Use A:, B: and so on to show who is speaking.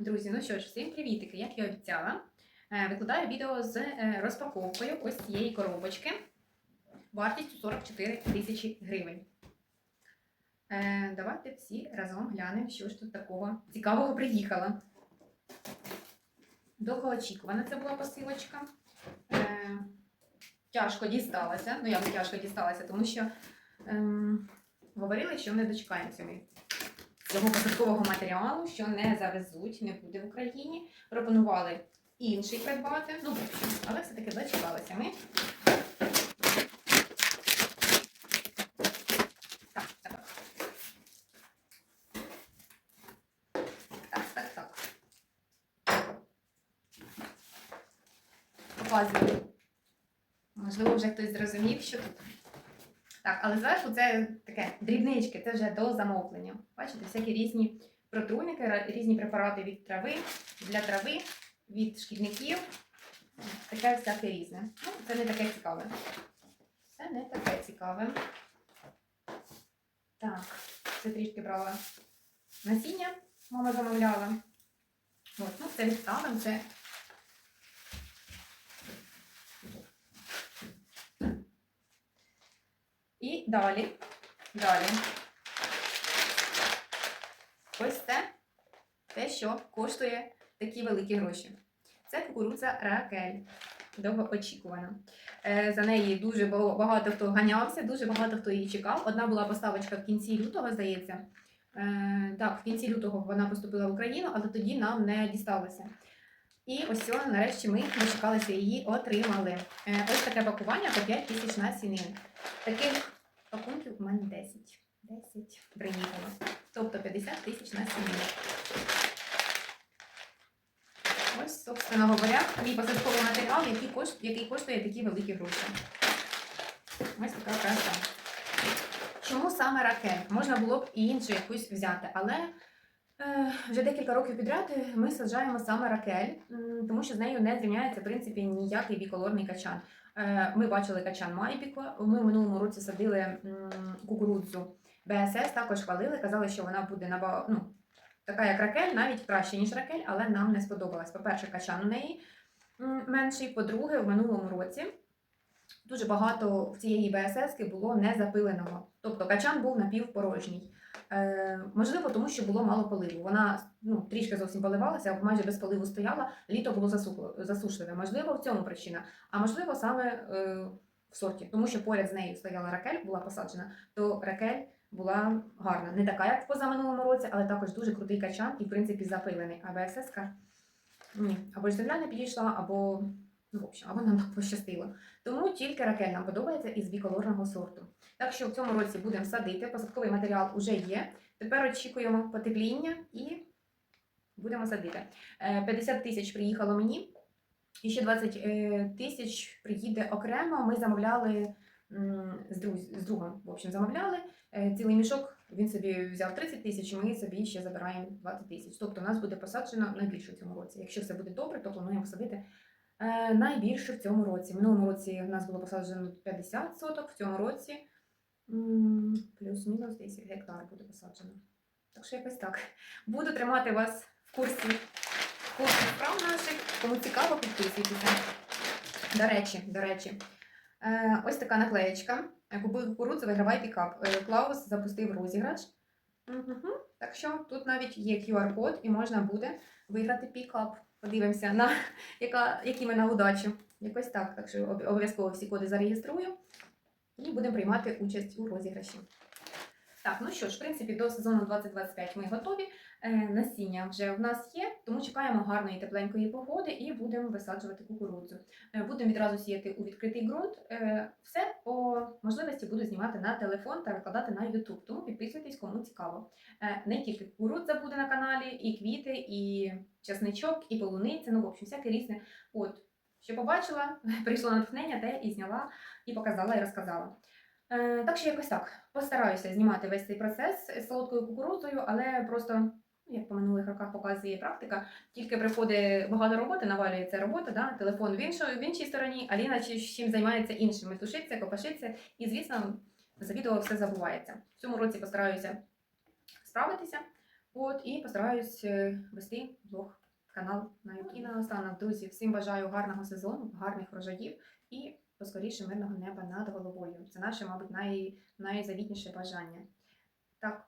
A: Друзі, ну що ж, всім привітики! Як я обіцяла, е, викладаю відео з е, розпаковкою ось цієї коробочки вартістю 44 тисячі гривень. Е, Давайте всі разом глянемо, що ж тут такого цікавого приїхало. Довгоочікувана це була посилочка. Тяжко дісталася. Ну, як тяжко дісталася, тому що ем, говорили, що не дочекаємося ми цього посадкового матеріалу, що не завезуть, не буде в Україні. Пропонували інший придбати. Ну, але все-таки дочекалися ми. Можливо, вже хтось зрозумів, що тут. Так, але зверху це таке дрібнички, це вже до замовлення. Бачите, всякі різні протруйники, різні препарати від трави, для трави, від шкідників. Таке всяке різне. Ну, це не таке цікаве. Це не таке цікаве. Так, це трішки брала насіння, мама замовляла. От, ну, це відставимо, це І далі, далі. Ось це те, що коштує такі великі гроші. Це кукурудза Ракель. Довгоочікувана. Е, За неї дуже багато хто ганявся, дуже багато хто її чекав. Одна була поставочка в кінці лютого, здається. Е, Так, в кінці лютого вона поступила в Україну, але тоді нам не дісталося. І ось нарешті ми дочекалися її, отримали. Е, Ось таке пакування по 5 тисяч насінин. Таких пакунків у мене 10. 10 приїхало. Тобто 50 тисяч на сім'ю. Ось, собственно говоря, мій посадковий матеріал, який, кошт, який коштує такі великі гроші. Ось така краса. Чому саме ракет? Можна було б і іншу якусь взяти, але вже декілька років підряд ми саджаємо саме ракель, тому що з нею не зрівняється в принципі ніякий біколорний качан. Е, Ми бачили качан Майбіко. Ми в минулому році садили кукурудзу БСС, також хвалили, казали, що вона буде наба... ну, така, як ракель, навіть краще, ніж ракель, але нам не сподобалась. По-перше, качан у неї менший. По-друге, в минулому році дуже багато в цієї БСС було незапиленого. Тобто качан був напівпорожній. Е, можливо, тому що було мало поливу. Вона ну, трішки зовсім поливалася, майже без поливу стояла, літо було засушливе. Можливо, в цьому причина. А можливо, саме е, в сорті, тому що поряд з нею стояла ракель, була посаджена, то ракель була гарна. Не така, як в позаминулому році, але також дуже крутий качан і, в принципі, запилений. А БСС ні, або ж земля не підійшла, або, в общем, або нам пощастило. Тому тільки ракель нам подобається із біколорного сорту. Так що в цьому році будемо садити, посадковий матеріал вже є. Тепер очікуємо потепління і будемо садити. Е, 50 тисяч приїхало мені, і ще 20 е, тисяч приїде окремо. Ми замовляли з, друз, з другом, в общем, замовляли е, цілий мішок. Він собі взяв 30 тисяч, ми собі ще забираємо 20 тисяч. Тобто у нас буде посаджено найбільше в цьому році. Якщо все буде добре, то плануємо посадити е, найбільше в цьому році. Минулому році в нас було посаджено 50 соток, в цьому році плюс-мінус десь гектар буде посаджено. Так що якось так. Буду тримати вас в курсі, в курсі справ наших. Кому цікаво, підписуйтеся. До речі, до речі, е, ось така наклеєчка. Е, Купуй кукурудзу, вигравай пікап. Е, Клаус запустив розіграш. Угу. Так що тут навіть є QR-код і можна буде виграти пікап. Подивимося, на яка, які ми на удачу. Якось так. Так що обов'язково всі коди зареєструю і будемо приймати участь у розіграші. Так, ну що ж, в принципі, до сезону 2025 ми готові. Е, насіння вже в нас є, тому чекаємо гарної тепленької погоди і будемо висаджувати кукурудзу. Е, Будемо відразу сіяти у відкритий ґрунт. Е, Все по можливості буду знімати на телефон та викладати на YouTube. Тому підписуйтесь, кому цікаво. Е, Не тільки кукурудза буде на каналі, і квіти, і часничок, і полуниця, ну, в общем, всяке різне. От, що побачила, прийшло натхнення, те і зняла, і показала, і розказала. Так що якось так. Постараюся знімати весь цей процес з солодкою кукурудзою, але просто, як по минулих роках показує практика, тільки приходить багато роботи, навалюється робота, да? телефон в, іншої, в іншій стороні, Аліна чи- чим займається іншим, метушиться, копашиться, і, звісно, за відео все забувається. В цьому році постараюся справитися. От, і постараюсь е, вести блог, канал на YouTube. І наостанок, друзі, всім бажаю гарного сезону, гарних врожаїв і поскоріше мирного неба над головою. Це наше, мабуть, най, найзавітніше бажання. Так,